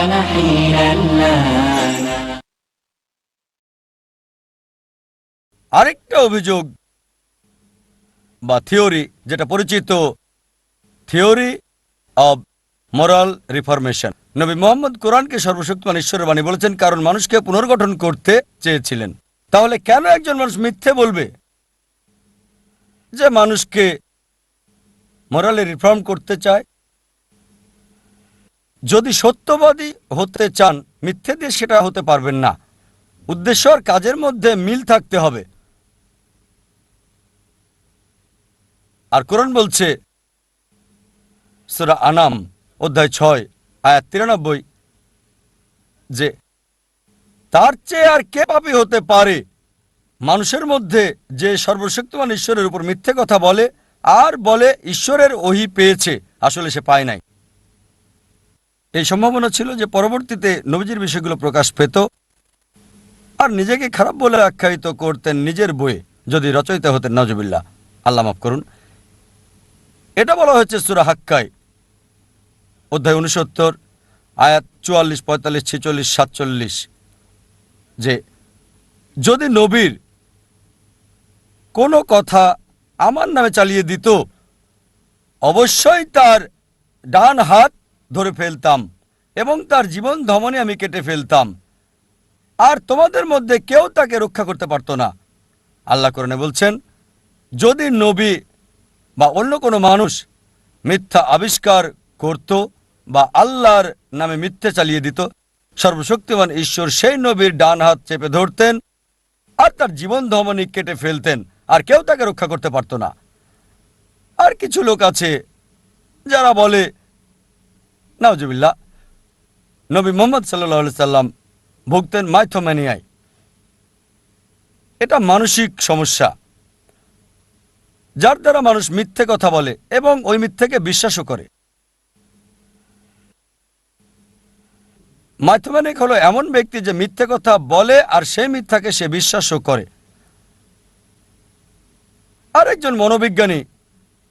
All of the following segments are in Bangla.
كان حينا لانا আরেকটা অভিযোগ বা থিওরি যেটা পরিচিত থিওরি অব মোরাল রিফরমেশন নবী মোহাম্মদ কোরআনকে সর্বশক্তিমান ঈশ্বরের বাণী বলেছেন কারণ মানুষকে পুনর্গঠন করতে চেয়েছিলেন তাহলে কেন একজন মানুষ মিথ্যে বলবে যে মানুষকে মোরালে রিফর্ম করতে চায় যদি সত্যবাদী হতে চান, মিথ্যে দিয়ে সেটা হতে পারবেন না। উদ্দেশ্য আর কাজের মধ্যে মিল থাকতে হবে। আর কোরআন বলছে, সুরা আনাম, অধ্যায় ছয়, আয়াত তিরানব্বই, যে, তার চেয়ে আর কে পাপী হতে পারে? মানুষের মধ্যে যে সর্বশক্তিমান ঈশ্বরের উপর মিথ্যে কথা বলে, আর বলে ঈশ্বরের ওহি পেয়েছে, আসলে সে পায় নাই। এই সম্ভাবনা ছিল যে পরবর্তীতে নবীজির বিষয়গুলো প্রকাশ পেত আর নিজেকে খারাপ বলে আখ্যায়িত করতেন নিজের বইয়ে, যদি রচয়িতা হতেন নজবিল্লা আল্লাহ মাফ করুন। এটা বলা হয়েছে সুরা হাক্কায়, অধ্যায় উনসত্তর, আয়াত চুয়াল্লিশ, পঁয়তাল্লিশ, ছেচল্লিশ, সাতচল্লিশ, যে যদি নবীর কোনো কথা আমার নামে চালিয়ে দিত, অবশ্যই তার ডান হাত ধরে ফেলতাম এবং তার জীবন ধমনে আমি কেটে ফেলতাম। আর তোমাদের মধ্যে কেউ তাকে রক্ষা করতে পারতো না। আল্লাহ করণে বলছেন, যদি নবী বা অন্য কোনো মানুষ মিথ্যা আবিষ্কার করত বা আল্লাহর নামে মিথ্যে চালিয়ে দিত, সর্বশক্তিমান ঈশ্বর সেই নবীর ডান হাত চেপে ধরতেন আর তার জীবন ধমনী কেটে ফেলতেন, আর কেউ তাকে রক্ষা করতে পারতো না। আর কিছু লোক আছে যারা বলে নাওজবিল্লা নবী মোহাম্মদ সাল্লাহ সাল্লাম ভুগতেন মাইথোম্যানিয়ায়। এটা মানসিক সমস্যা। যার দ্বারা মানুষ মিথ্যে কথা বলে এবং ওই মিথ্যেকে বিশ্বাসও করে। মাইথোম্যানিক হলো এমন ব্যক্তি যে মিথ্যে কথা বলে আর সেই মিথ্যাকে সে বিশ্বাসও করে। আরেকজন মনোবিজ্ঞানী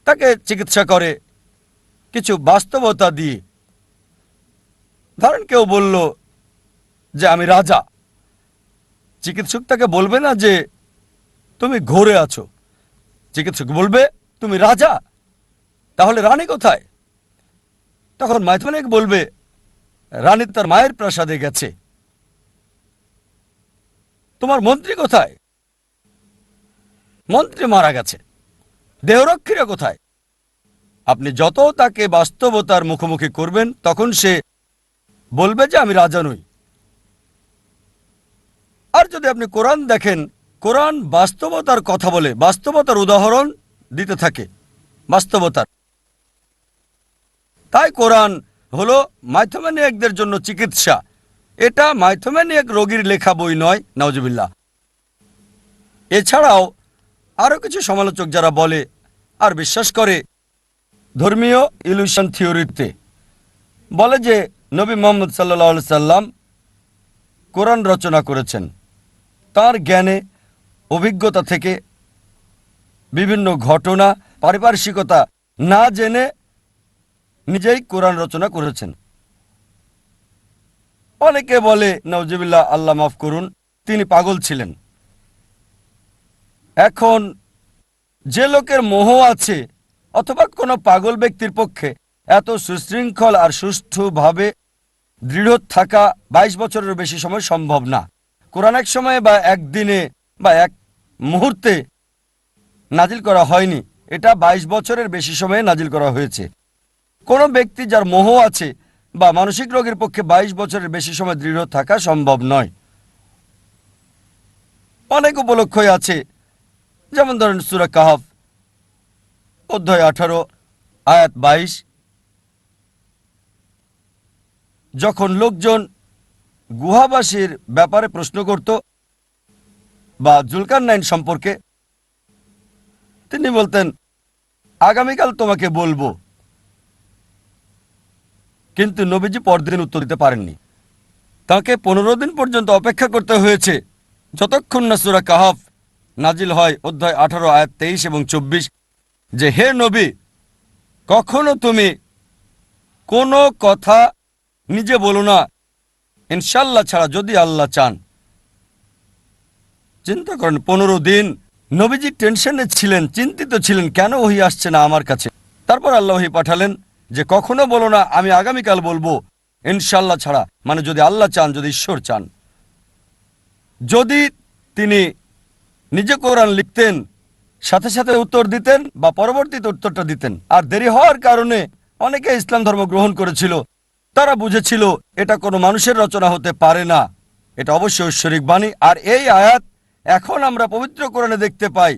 তাকে চিকিৎসা করে, কিছু বাস্তবতা দিয়ে ধরেন কেউ বলল যে আমি রাজা। চিকিৎসক তাকে বলবে না যে তুমি ঘোরে আছো। চিকিৎসক বলবে, তুমি রাজা? তাহলে রানী কোথায়? তখন মাইথমানিক বলবে, রানী তার মায়ের প্রাসাদে গেছে। তোমার মন্ত্রী কোথায়? মন্ত্রী মারা গেছে। দেহরক্ষীরা কোথায়? আপনি যত তাকে বাস্তবতার মুখোমুখি করবেন, তখন সে বলবে যে আমি রাজা নই। আর যদি আপনি কোরআন দেখেন, কোরআন বাস্তবতার কথা বলে, বাস্তবতার উদাহরণ দিতে থাকে, বাস্তবতার। তাই কোরআন হলো মাইথোম্যানিয়াকদের জন্য চিকিৎসা। এটা মাইথোম্যানিয়াক রোগীর লেখা বই নয় নওজবিল্লা এছাড়াও আরও কিছু সমালোচক যারা বলে আর বিশ্বাস করে, ধর্মীয় ইলিউশন থিওরিতে বলে যে নবী মোহাম্মদ সাল্লা সাল্লাম কোরআন রচনা করেছেন। তার জ্ঞানে, অভিজ্ঞতা থেকে বিভিন্ন ঘটনা, পারিপার্শ্বিকতা না জেনে নিজেই কোরআন রচনা করেছেন। অনেকে বলে নওজিবিল্লা আল্লাহ মাফ করুন, তিনি পাগল ছিলেন। এখন যে লোকের মোহ আছে, অথবা কোনো পাগল ব্যক্তির পক্ষে, এত সুশৃঙ্খল আর সুষ্ঠুভাবে দৃঢ় থাকা ২২ বছরের বেশি সময় সম্ভব না। কোরআন এক সময়ে বা একদিনে বা এক মুহূর্তে নাজিল করা হয়নি। এটা ২২ বছরের বেশি সময়ে নাজিল করা হয়েছে। কোনো ব্যক্তি যার মোহ আছে বা মানসিক রোগের পক্ষে ২২ বছরের বেশি সময় দৃঢ় থাকা সম্ভব নয়। অনেক উপলক্ষই আছে। যেমন ধরেন সুরা কাহাফ, অধ্যায় আঠারো, আয়াত বাইশ যখন লোকজন গুহাবাসীর ব্যাপারে প্রশ্ন করত বা জুলকার নাইন সম্পর্কে, তিনি বলতেন, আগামীকাল তোমাকে বলব। কিন্তু নবীজি পরদিন উত্তর দিতে পারেননি। তাকে পনেরো দিন পর্যন্ত অপেক্ষা করতে হয়েছে। যতক্ষণ না সুরা কাহাফ নাজিল হয়, অধ্যায় আঠারো, আয়াত তেইশ এবং চব্বিশ, যে, হে নবী, কখনো তুমি কোনো কথা নিজে বলো না, ইনশাল্লাহ ছাড়া যদি আল্লাহ চান। চিন্তা করেন, পনেরো দিন নবীজি টেনশনে ছিলেন, চিন্তিত ছিলেন, কেন ওহি আসছে না আমার কাছে? তারপর আল্লাহ ওহি পাঠালেন যে, কখনো বলো না, আমি আগামীকাল বলব, ইনশাল্লাহ ছাড়া। মানে যদি আল্লাহ চান, যদি ঈশ্বর চান। যদি তিনি নিজে কোরআন লিখতেন, সাথে সাথে উত্তর দিতেন বা পরবর্তীতে উত্তরটা দিতেন। আর দেরি হওয়ার কারণে অনেকে ইসলাম ধর্ম গ্রহণ করেছিল তারা বুঝেছিল এটা কোনো মানুষের রচনা হতে পারে না। এটা অবশ্যই ঐশ্বরিক বাণী, আর এই আয়াত এখন আমরা পবিত্র কোরআনে দেখতে পাই।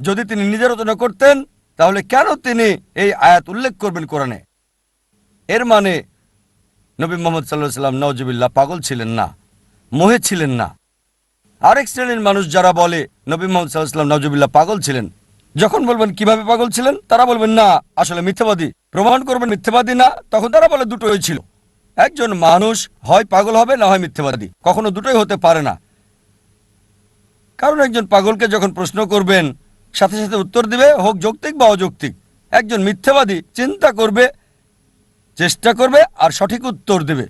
যদি তিনি নিজে রচনা করতেন, তাহলে কেন তিনি এই আয়াত উল্লেখ করবেন কোরআনে? এর মানে নবী মোহাম্মদ সাল্লাহ সাল্লাম নওজবিল্লা পাগল ছিলেন না, মোহে ছিলেন না। আরেক শ্রেণির মানুষ যারা বলে, নবী মোহাম্মদ সাল্লাহাম নজবিল্লা পাগল ছিলেন। যখন বলবেন, কীভাবে পাগল ছিলেন? তারা বলবেন, না, আসলে মিথ্যাবাদী। প্রমাণ করবেন, মিথ্যাবাদী না? তখন তারা বলে, দুটোই ছিল। একজন মানুষ হয় পাগল হবে, না হয় মিথ্যাবাদী। কখনো দুটোই হতে পারে না। কারণ একজন পাগলকে যখন প্রশ্ন করবেন, সাথে সাথে উত্তর দিবে, হোক যৌক্তিক বা অযৌক্তিক। একজন মিথ্যাবাদী চিন্তা করবে, চেষ্টা করবে, আর সঠিক উত্তর দেবে।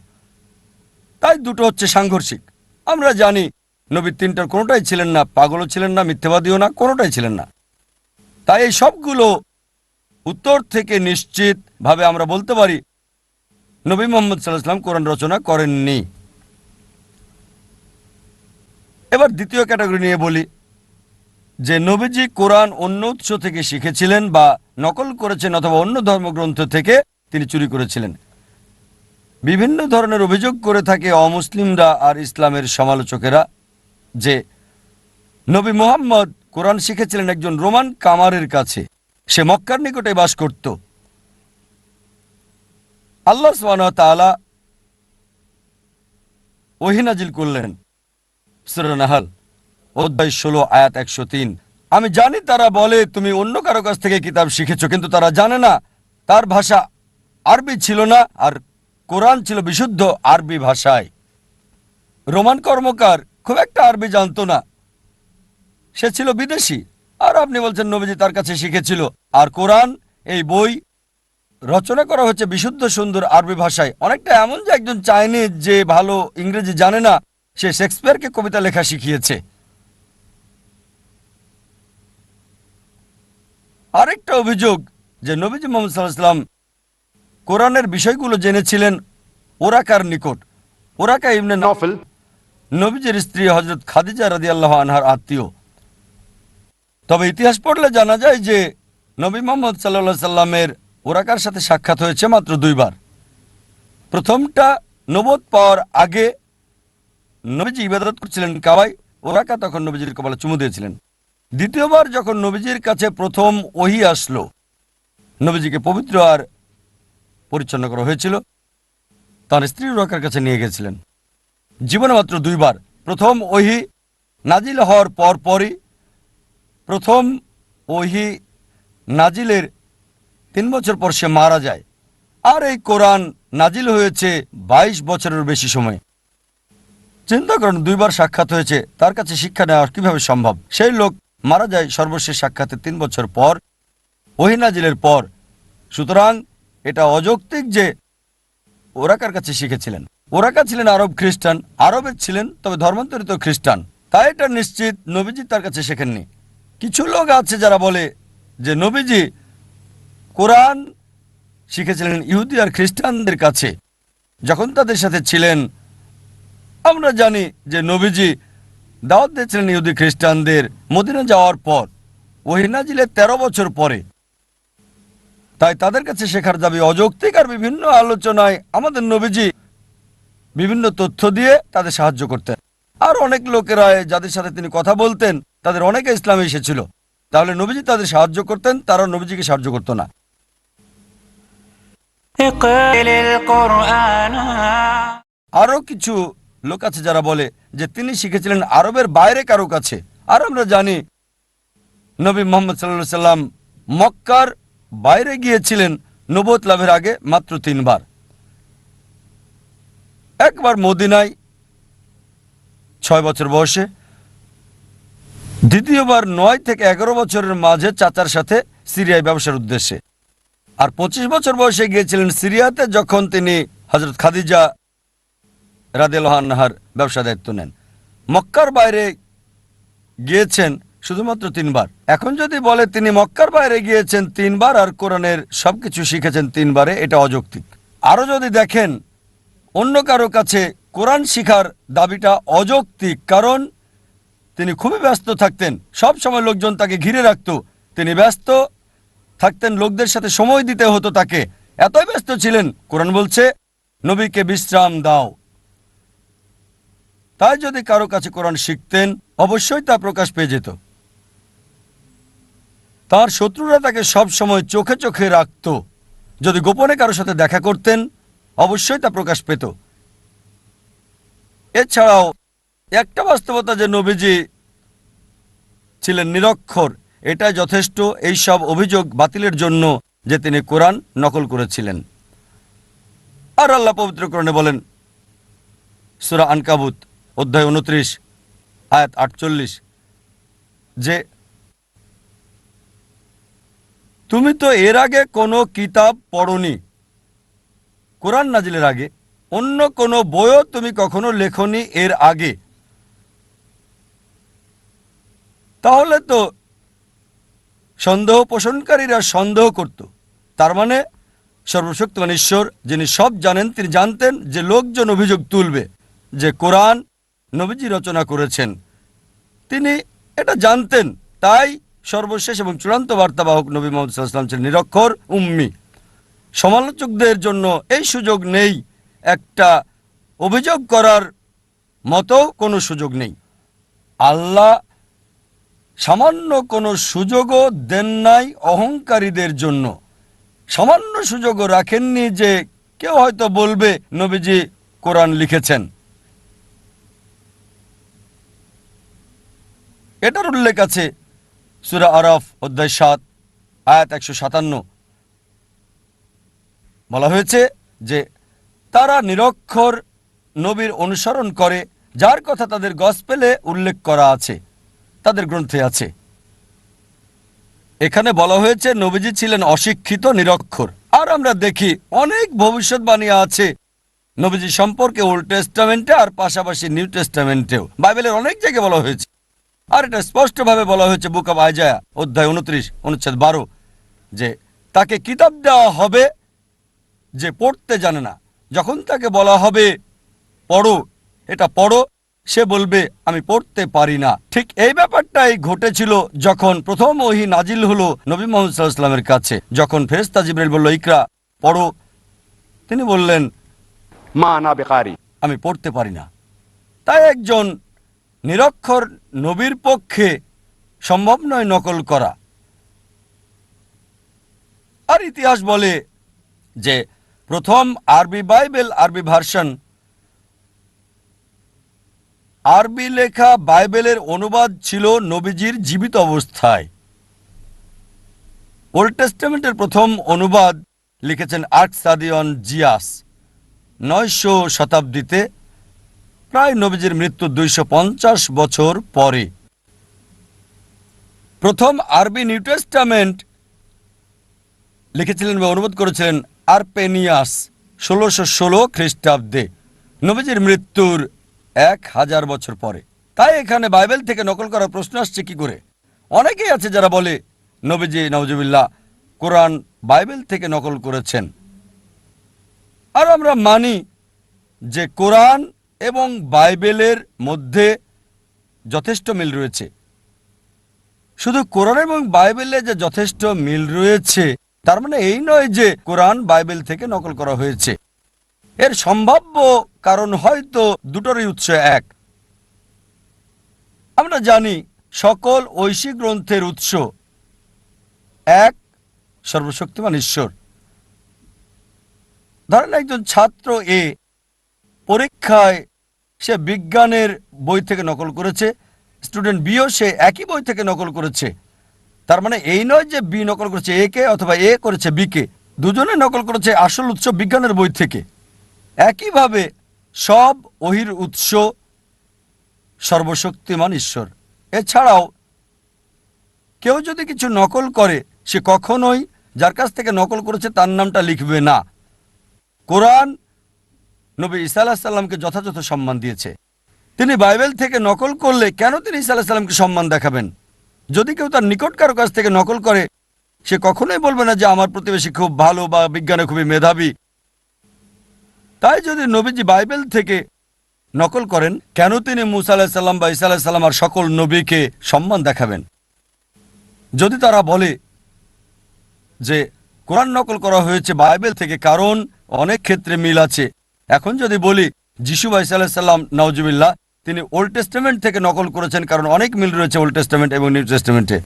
তাই দুটো হচ্ছে সাংঘর্ষিক। আমরা জানি, নবী তিনটার কোনোটাই ছিলেন না, পাগলও ছিলেন না, মিথ্যাবাদীও না, কোনোটাই ছিলেন না। তাই এই সবগুলো উত্তর থেকে নিশ্চিতভাবে আমরা বলতে পারি নবী মোহাম্মদ সাল্লাহাম কোরআন রচনা করেননি। এবার দ্বিতীয় ক্যাটাগরি নিয়ে বলি, যে নবীজি কোরআন অন্য উৎস থেকে শিখেছিলেন বা নকল করেছেন অথবা অন্য ধর্মগ্রন্থ থেকে তিনি চুরি করেছিলেন। বিভিন্ন ধরনের অভিযোগ করে থাকে অমুসলিমরা আর ইসলামের সমালোচকেরা যে নবী মোহাম্মদ কোরআন শিখেছিলেন একজন রোমান কামারের কাছে। সে মক্কার নিকটে বাস করত। আল্লাহ তাআলা ওহিনাজিল করলেন সূরা নাহাল, অধ্যায় ষোলো, আয়াত একশো তিন। আমি জানি তারা বলে, তুমি অন্য কারও কাছ থেকে কিতাব শিখেছো, কিন্তু তারা জানে না। তার ভাষা আরবি ছিল না, আর কোরআন ছিল বিশুদ্ধ আরবি ভাষায়। রোমান কর্মকার খুব একটা আরবি জানতো না। সে ছিল বিদেশি। আর আপনি বলছেন, নবীজি তার কাছে শিখেছিল। আর কোরআন, এই বই রচনা করা হচ্ছে বিশুদ্ধ সুন্দর আরবি ভাষায়। অনেকটা এমন যে একজন চাইনিজ যে ভালো ইংরেজি জানে না সে শেক্সপিয়ারকে কবিতা লেখা শিখিয়েছে। আরেকটা অভিযোগ যে নবীজি মোহাম্মদ সাল্লাহাম কোরআনের বিষয়গুলো জেনেছিলেন ওরাকার নিকট। ওরাকা ইবনে নফল। নবীজের স্ত্রী হজরত খাদিজা রাদি আল্লাহ আনহার আত্মীয়। তবে ইতিহাস পড়লে জানা যায় যে নবী মোহাম্মদ সাল্লা সাল্লামের ওরাকার সাথে সাক্ষাৎ হয়েছে? মাত্র দুইবার। প্রথমটা নবদ পাওয়ার আগে নবীজি ইবাদত করছিলেন কাবাই ওরাকা তখন নবীজির কপালে চুমু দিয়েছিলেন। দ্বিতীয়বার যখন নবীজির কাছে প্রথম ওহি আসলো, নবীজিকে পবিত্র আর পরিচ্ছন্ন করা হয়েছিল, তার স্ত্রী রকার কাছে নিয়ে গেছিলেন। জীবনে মাত্র দুইবার। প্রথম ওহি নাজিল হওয়ার পর পরই প্রথম ওহি নাজিলের তিন বছর পর সে মারা যায়। আর এই কোরআন নাজিল হয়েছে ২২ বছরের বেশি সময়। চিন্তা করুন, দুইবার সাক্ষাৎ হয়েছে, তার কাছে শিক্ষা নেওয়া কীভাবে সম্ভব? সেই লোক মারা যায় সর্বশেষ সাক্ষাতে তিন বছর পর ওহিনাজিলের পর। সুতরাং এটা অযৌক্তিক যে ওরাকার কাছে শিখেছিলেন? ওরাকা ছিলেন আরব খ্রিস্টান? আরবের ছিলেন, তবে ধর্মান্তরিত খ্রিস্টান। তাই এটা নিশ্চিত নবীজি তার কাছে শেখেননি। কিছু লোক আছে যারা বলে যে, নবীজি কোরআন শিখেছিলেন ইহুদি আর খ্রিস্টানদের কাছে। যখন তাদের সাথে ছিলেন, আমরা জানি যে নবীজি দাওয়াত দিয়েছিলেন ইহুদি খ্রিস্টানদের মদিনা যাওয়ার পর ওহিনাজিলের ১৩ বছর পরে। তাই তাদের কাছে শেখার দাবি অযৌক্তিক আর বিভিন্ন আলোচনায় আমাদের নবীজি বিভিন্ন তথ্য দিয়ে তাদের সাহায্য করতেন। আর অনেক লোকেরা যাদের সাথে তিনি কথা বলতেন, তাদের অনেকে ইসলামে এসেছিল। তাহলে নবীজি তাদের সাহায্য করতেন তারা নবীজিকে সাহায্য করতো না। আরও কিছু লোক আছে যারা বলে যে তিনি শিখেছিলেন আরবের বাইরে কারও কাছে। আর আমরা জানি নবী মোহাম্মদ সাল্লা সাল্লাম মক্কার বাইরে গিয়েছিলেন নবত লাভের আগে মাত্র তিনবার। একবার মদিনায় ছয় বছর বয়সে, দ্বিতীয়বার নয় থেকে এগারো বছরের মাঝে চাচার সাথে সিরিয়ায় ব্যবসার উদ্দেশ্যে। আর পঁচিশ বছর বয়সে গিয়েছিলেন সিরিয়াতে, যখন তিনি হজরত খাদিজা রাদেলহান্নাহার ব্যবসা দায়িত্ব নেন। মক্কার বাইরে গিয়েছেন শুধুমাত্র তিনবার। এখন যদি বলে তিনি মক্কার বাইরে গিয়েছেন তিনবার আর কোরআনের সব কিছু শিখেছেন তিনবারে, এটা অযৌক্তিক। আরও যদি দেখেন, অন্য কারও কাছে কোরআন শিখার দাবিটা অযৌক্তিক, কারণ তিনি খুবই ব্যস্ত থাকতেন। সব সময় লোকজন তাকে ঘিরে রাখত। তিনি ব্যস্ত থাকতেন লোকদের সাথে সময় দিতে হতো তাকে। এতই ব্যস্ত ছিলেন, কোরআন বলছে, নবীকে বিশ্রাম দাও। তাই যদি কারও কাছে কোরআন শিখতেন, অবশ্যই তা প্রকাশ পেয়ে যেত। তার শত্রুরা তাকে সব সময় চোখে চোখে রাখত। যদি গোপনে কারও সাথে দেখা করতেন, অবশ্যই তা প্রকাশ পেত। এছাড়াও, একটা বাস্তবতা যে নবীজি ছিলেন নিরক্ষর এটাই যথেষ্ট এই সব অভিযোগ বাতিলের জন্য যে তিনি কোরআন নকল করেছিলেন। আর আল্লাহ পবিত্রকরণে বলেন, সুরা আনকাবুত, অধ্যায় উনত্রিশ, আয়াত আটচল্লিশ, যে, তুমি তো এর আগে কোনো কিতাব পড়নি। কোরআন নাজিলের আগে। অন্য কোনো বইও তুমি কখনো লেখনি এর আগে। তাহলে তো সন্দেহ পোষণকারীরা সন্দেহ করত। তার মানে সর্বশক্তিমান ঈশ্বর, যিনি সব জানেন, তিনি জানতেন যে লোকজন অভিযোগ তুলবে যে কোরআন নবীজি রচনা করেছেন। তিনি এটা জানতেন, তাই সর্বশেষ এবং চূড়ান্ত বার্তাবাহক নবী মোহাম্মদ ছিলেন নিরক্ষর উম্মি। সমালোচকদের জন্য এই সুযোগ নেই, একটা অভিযোগ করার মতো কোনো সুযোগ নেই। আল্লাহ সামান্য কোনো সুযোগও দেন নাই অহংকারীদের জন্য। সামান্য সুযোগও রাখেননি যে কেউ হয়তো বলবে, নবীজি কোরআন লিখেছেন। এটার উল্লেখ আছে সুরা আরফ অধ্যায় সাত, আয়াত একশো সাতান্ন। বলা হয়েছে যে, তারা নিরক্ষর নবীর অনুসরণ করে, যার কথা তাদের গসপেলে উল্লেখ করা আছে। তাদের গ্রন্থে আছে। এখানে বলা হয়েছে, নবীজি ছিলেন অশিক্ষিত, নিরক্ষর। আর আমরা দেখি অনেক ভবিষ্যৎবাণী আছে নবীজি সম্পর্কে ওল্ড টেস্টামেন্টে আর পাশাপাশি নিউ টেস্টামেন্টেও বাইবেলের অনেক জায়গায় বলা হয়েছে। আর এটা স্পষ্টভাবে বলা হয়েছে বুক অব আইজায়া অধ্যায় উনত্রিশ, অনুচ্ছেদ বারো, যে তাকে কিতাব দেওয়া হবে যে পড়তে জানে না। যখন তাকে বলা হবে, পড়ো, এটা পড়ো সে বলবে আমি পড়তে পারি না। ঠিক এই ব্যাপারটাই ঘটেছিল যখন প্রথম ওহি নাজিল হলো নবী মোহাম্মদ সাল্লাহামের কাছে। যখন ফেরেস্তা জিবরাইল বলল ইকরা পড়ো। তিনি বললেন মা না বেকারি। আমি পড়তে পারি না। তাই একজন নিরক্ষর নবীর পক্ষে সম্ভব নয় নকল করা। আর ইতিহাস বলে যে প্রথম আরবি বাইবেল আরবি ভার্সন আরবি লেখা বাইবেলের অনুবাদ ছিল নবীজির জীবিত অবস্থায়। ওল্ড টেস্টামেন্টের প্রথম অনুবাদ লিখেছেন আর্ক সাদিয়ন জিয়াস। নয়শো শতাব্দীতে প্রায় নবীজির মৃত্যু দুইশো পঞ্চাশ বছর পরে। প্রথম আরবি নিউ টেস্টামেন্ট লিখেছিলেন বা অনুবাদ করেছিলেন আরপেনিয়াস ষোলোশো ষোলো খ্রিস্টাব্দে। নবীজির মৃত্যুর এক হাজার বছর পরে। তাই এখানে বাইবেল থেকে নকল করার প্রশ্ন আসছে কি করে? অনেকেই আছে যারা বলে, নবীজি নওজুবিল্লাহ কোরআন বাইবেল থেকে নকল করেছেন। আর আমরা মানি যে কোরআন এবং বাইবেলের মধ্যে যথেষ্ট মিল রয়েছে। শুধু কোরআন এবং বাইবেলে যে যথেষ্ট মিল রয়েছে, তার মানে এই নয় যে কোরআন বাইবেল থেকে নকল করা হয়েছে। এর সম্ভাব্য কারণ হয়তো দুটোরই উৎস এক। আমরা জানি সকল ঐশী গ্রন্থের উৎস। এক, সর্বশক্তিমান ঈশ্বর। ধরেন একজন ছাত্র এ পরীক্ষায় সে বিজ্ঞানের বই থেকে নকল করেছে, স্টুডেন্ট বিও সে একই বই থেকে নকল করেছে। তার মানে এই নয় যে বি নকল করেছে এ কে অথবা এ করেছে বি কে। দুজনে নকল করেছে আসল উৎস বিজ্ঞানের বই থেকে। একইভাবে সব ওহির উৎস সর্বশক্তিমান ঈশ্বর। এছাড়াও কেউ যদি কিছু নকল করে, সে কখনোই যার কাছ থেকে নকল করেছে তার নামটা লিখবে না। কোরআন নবী ঈসা আলাহ সাল্লামকে যথাযথ সম্মান দিয়েছে। তিনি বাইবেল থেকে নকল করলে কেন তিনি ঈসা আলাহ সাল্লামকে সম্মান দেখাবেন? যদি কেউ তার নিকটকার কাছ থেকে নকল করে, সে কখনোই বলবে না যে আমার প্রতিবেশী খুব ভালো বা বিজ্ঞানে খুবই মেধাবী। তাই যদি নবীজি বাইবেল থেকে নকল করেন, কেন তিনি মুসা আলাহ সাল্লাম বা ঈসা আলাহ সাল্লাম আর সকল নবীকে সম্মান দেখাবেন? যদি তারা বলে যে কোরআন নকল করা হয়েছে বাইবেল থেকে, কারণ অনেক ক্ষেত্রে মিল আছে। এখন যদি বলি যিশু ভাই সাল্লাম নওজুবিল্লাহ তিনি ওল্ড টেস্টামেন্ট থেকে নকল করেছেন, কারণ অনেক মিল রয়েছে ওল্ড টেস্টামেন্ট এবং নিউ টেস্টামেন্টে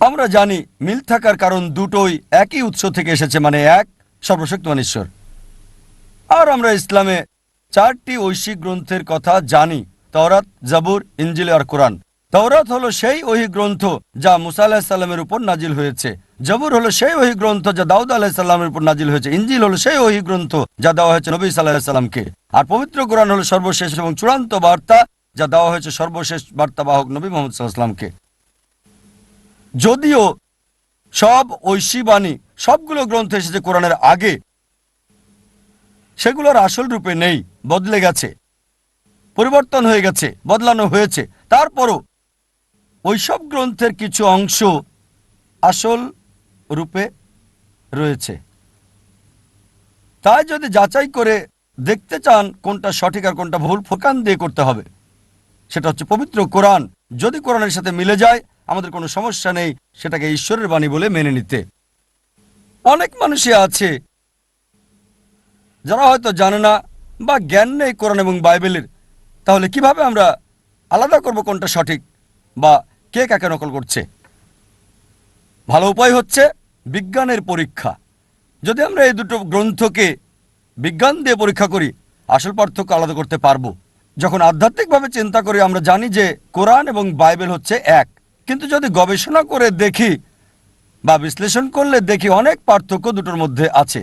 আমরা জানি মিল থাকার কারণ দুটোই একই উৎস থেকে এসেছে মানে এক সর্বশক্তিমান ঈশ্বর। আর আমরা ইসলামে চারটি ঐশিক গ্রন্থের কথা জানি, তওরাত, জাবুর ইঞ্জিল আর কোরআন। তওরাত হলো সেই ওহি গ্রন্থ যা মুসা আলাহিসাল্লামের উপর নাজিল হয়েছে। জবুর হলো সেই ওহি গ্রন্থ যা দাউদ আলাহিসাল্লামের উপর নাজিল হয়েছে। ইঞ্জিল হলো সেই ওহি গ্রন্থ যা দেওয়া হয়েছে নবী সাল্লাহিসাল্লামকে আর পবিত্র কোরআন হলো সর্বশেষ এবং চূড়ান্ত বার্তা যা দেওয়া হয়েছে সর্বশেষ বার্তাবাহক নবী মোহাম্মদ সাল্লাহামকে যদিও সব ঐশী বাণী, সবগুলো গ্রন্থ এসেছে কোরআনের আগে সেগুলোর আসল রূপে নেই, বদলে গেছে, পরিবর্তন হয়ে গেছে, বদলানো হয়েছে। তারপরও ওইসব গ্রন্থের কিছু অংশ আসল রূপে রয়েছে। তাই যদি যাচাই করে দেখতে চান কোনটা সঠিক আর কোনটা ভুল ফোকান দিয়ে করতে হবে। সেটা হচ্ছে পবিত্র কোরআন। যদি কোরআনের সাথে মিলে যায়, আমাদের কোনো সমস্যা নেই, সেটাকে ঈশ্বরের বাণী বলে মেনে নিতে। অনেক মানুষই আছে যারা হয়তো জানে না বা জ্ঞান নেই কোরআন এবং বাইবেলের, তাহলে কীভাবে আমরা আলাদা করব কোনটা সঠিক বা কে কাকে নকল করছে? ভালো উপায় হচ্ছে বিজ্ঞানের পরীক্ষা। যদি আমরা এই দুটো গ্রন্থকে বিজ্ঞান দিয়ে পরীক্ষা করি, আসল পার্থক্য আলাদা করতে পারব। যখন আধ্যাত্মিকভাবে চিন্তা করি, আমরা জানি যে কোরআন এবং বাইবেল হচ্ছে এক। কিন্তু যদি গবেষণা করে দেখি বা বিশ্লেষণ করলে দেখি অনেক পার্থক্য দুটোর মধ্যে আছে।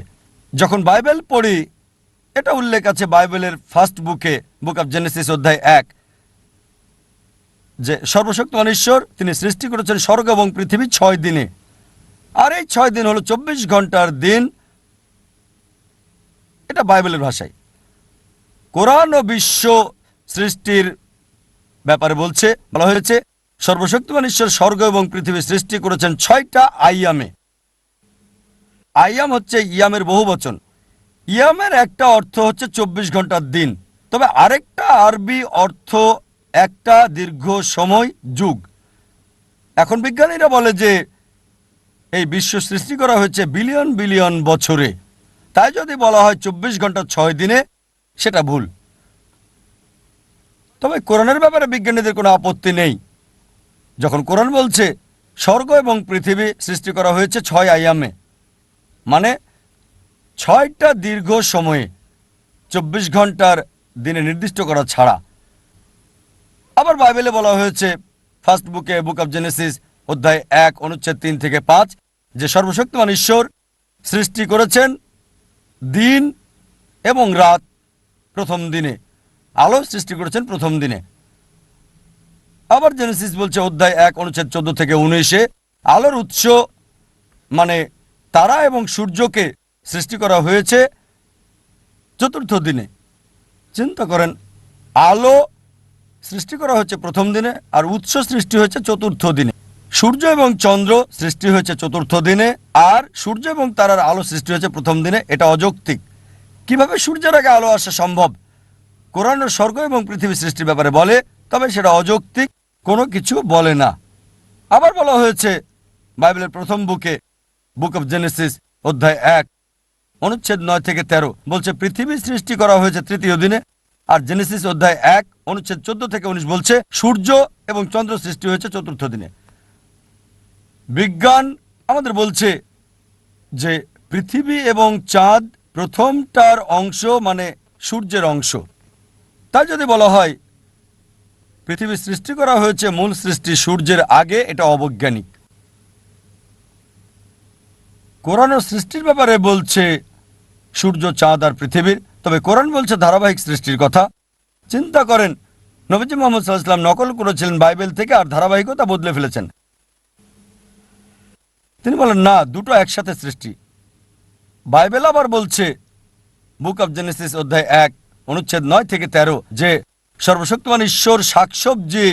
যখন বাইবেল পড়ি এটা উল্লেখ আছে বাইবেলের ফার্স্ট বুকে বুক অফ জেনেসিস অধ্যায় এক, যে সর্বশক্তিমান ঈশ্বর তিনি সৃষ্টি করেছেন স্বর্গ এবং পৃথিবী ছয় দিনে। আর এই ছয় দিন হলো চব্বিশ ঘণ্টার দিন। এটা বাইবেলের ভাষায়। কোরআন ও বিশ্ব সৃষ্টির ব্যাপারে বলছে, বলা হয়েছে সর্বশক্তিমান ঈশ্বর স্বর্গ এবং পৃথিবী সৃষ্টি করেছেন ছয়টা আইয়ামে আইয়াম হচ্ছে ইয়ামের বহু বচন ইয়ামের একটা অর্থ হচ্ছে চব্বিশ ঘণ্টার দিন। তবে আরেকটা আরবি অর্থ একটা দীর্ঘ সময়, যুগ। এখন বিজ্ঞানীরা বলে যে এই বিশ্ব সৃষ্টি করা হয়েছে বিলিয়ন বিলিয়ন বছরে। তাই যদি বলা হয় চব্বিশ ঘণ্টা ছয় দিনে, সেটা ভুল। তবে কোরআনের ব্যাপারে বিজ্ঞানীদের কোনো আপত্তি নেই। যখন কোরআন বলছে, স্বর্গ এবং পৃথিবী সৃষ্টি করা হয়েছে ছয় আয়ামে মানে ছয়টা দীর্ঘ সময়ে চব্বিশ ঘণ্টার দিনে নির্দিষ্ট করা ছাড়া। আবার বাইবেলে বলা হয়েছে, ফার্স্ট বুকে, বুক অব জেনেসিস, অধ্যায় এক, অনুচ্ছেদ তিন থেকে পাঁচ, যে সর্বশক্তিমান ঈশ্বর সৃষ্টি করেছেন দিন এবং রাত প্রথম দিনে। আলো সৃষ্টি করেছেন প্রথম দিনে। আবার জেনেসিস বলছে, অধ্যায় এক, অনুচ্ছেদ চোদ্দ থেকে উনিশে, আলোর উৎস মানে তারা এবং সূর্যকে সৃষ্টি করা হয়েছে চতুর্থ দিনে। চিন্তা করেন, আলো সৃষ্টি করা হয়েছে প্রথম দিনে আর উৎস সৃষ্টি হয়েছে চতুর্থ দিনে। সূর্য এবং চন্দ্র সৃষ্টি হয়েছে চতুর্থ দিনে আর সূর্য এবং তারার আলো সৃষ্টি হয়েছে প্রথম দিনে। এটা অযৌক্তিক। কীভাবে সূর্যের আগে আলো আসা সম্ভব? কোরআনের স্বর্গ এবং পৃথিবী সৃষ্টির ব্যাপারে বলে, তবে সেটা অযৌক্তিক, কোনো কিছু বলে না। আবার বলা হয়েছে, বাইবেলের প্রথম বুকে, বুক অফ জেনেসিস, অধ্যায় এক অনুচ্ছেদ নয় থেকে তেরো বলছে, পৃথিবী সৃষ্টি করা হয়েছে তৃতীয় দিনে। আর জেনেসিস অধ্যায় এক, অনুচ্ছেদ চোদ্দ থেকে উনিশ বলছে, সূর্য এবং চন্দ্র সৃষ্টি হয়েছে চতুর্থ দিনে। বিজ্ঞান আমাদের বলছে যে, পৃথিবী এবং চাঁদ প্রথমটার অংশ মানে সূর্যের অংশ। তাই যদি বলা হয়, পৃথিবী সৃষ্টি করা হয়েছে মূল সৃষ্টি সূর্যের আগে, এটা অবৈজ্ঞানিক। কোরআন ও সৃষ্টির ব্যাপারে বলছে, সূর্য, চাঁদ আর পৃথিবীর তবে কোরআন বলছে ধারাবাহিক সৃষ্টির কথা। চিন্তা করেন, নবীজি মোহাম্মদ সাল্লাম নকল করেছিলেন বাইবেল থেকে আর ধারাবাহিকতা বদলে ফেলেছেন। তিনি বলেন, না, দুটো একসাথে সৃষ্টি। বাইবেল আবার বলছে, বুক অব জেনেসিস অধ্যায় এক, অনুচ্ছেদ নয় থেকে ১৩ যে সর্বশক্তিমান ঈশ্বর শাকসবজি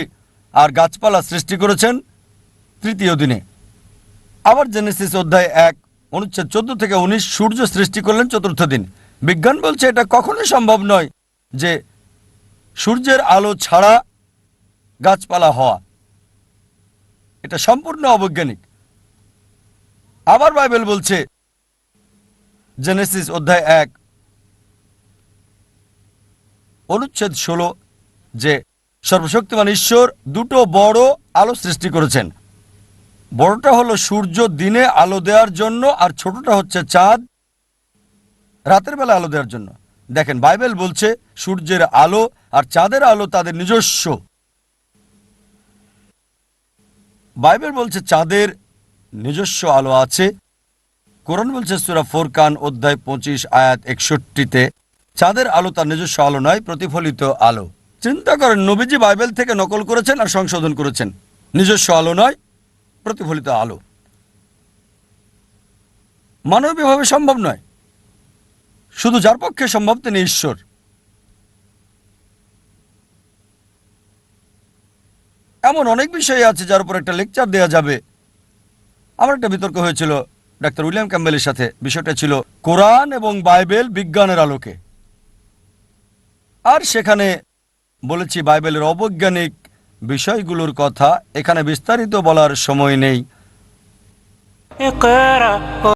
আর গাছপালা সৃষ্টি করেছেন তৃতীয় দিনে। আবার জেনেসিস অধ্যায় এক অনুচ্ছেদ চোদ্দ থেকে উনিশ সূর্য সৃষ্টি করলেন চতুর্থ দিন। বিজ্ঞান বলছে এটা কখনোই সম্ভব নয় যে সূর্যের আলো ছাড়া গাছপালা হওয়া। এটা সম্পূর্ণ অবৈজ্ঞানিক। আবার বাইবেল বলছে, জেনেসিস অধ্যায় এক, অনুচ্ছেদ ষোলো, যে সর্বশক্তিমান ঈশ্বর দুটো বড় আলো সৃষ্টি করেছেন। বড়টা হলো সূর্য দিনে আলো দেওয়ার জন্য আর ছোটটা হচ্ছে চাঁদ রাতের বেলা আলো দেওয়ার জন্য। দেখেন, বাইবেল বলছে সূর্যের আলো আর চাঁদের আলো তাদের নিজস্ব। বাইবেল বলছে চাঁদের নিজস্ব আলো আছে। কোরআন বলছে সুরা ফোরকান অধ্যায় পঁচিশ, আয়াত একষট্টিতে, চাঁদের আলো তার নিজস্ব আলো নয়, প্রতিফলিত আলো। চিন্তা করেন, নবীজি বাইবেল থেকে নকল করেছেন আর সংশোধন করেছেন। নিজস্ব আলো নয় প্রতিফলিত আলো। মানবীয়ভাবে সম্ভব নয়। শুধু যার পক্ষে সম্ভব তিনি ঈশ্বর। এমন অনেক বিষয় আছে যার উপর একটা লেকচার দেওয়া যাবে। আমার একটা বিতর্ক হয়েছিল ডাক্তার উইলিয়াম ক্যাম্বেলের সাথে। বিষয়টা ছিল কোরআন এবং বাইবেল বিজ্ঞানের আলোকে। আর সেখানে বলেছি বাইবেলের অবৈজ্ঞানিক বিষয়গুলোর কথা এখানে বিস্তারিত বলার সময় নেই।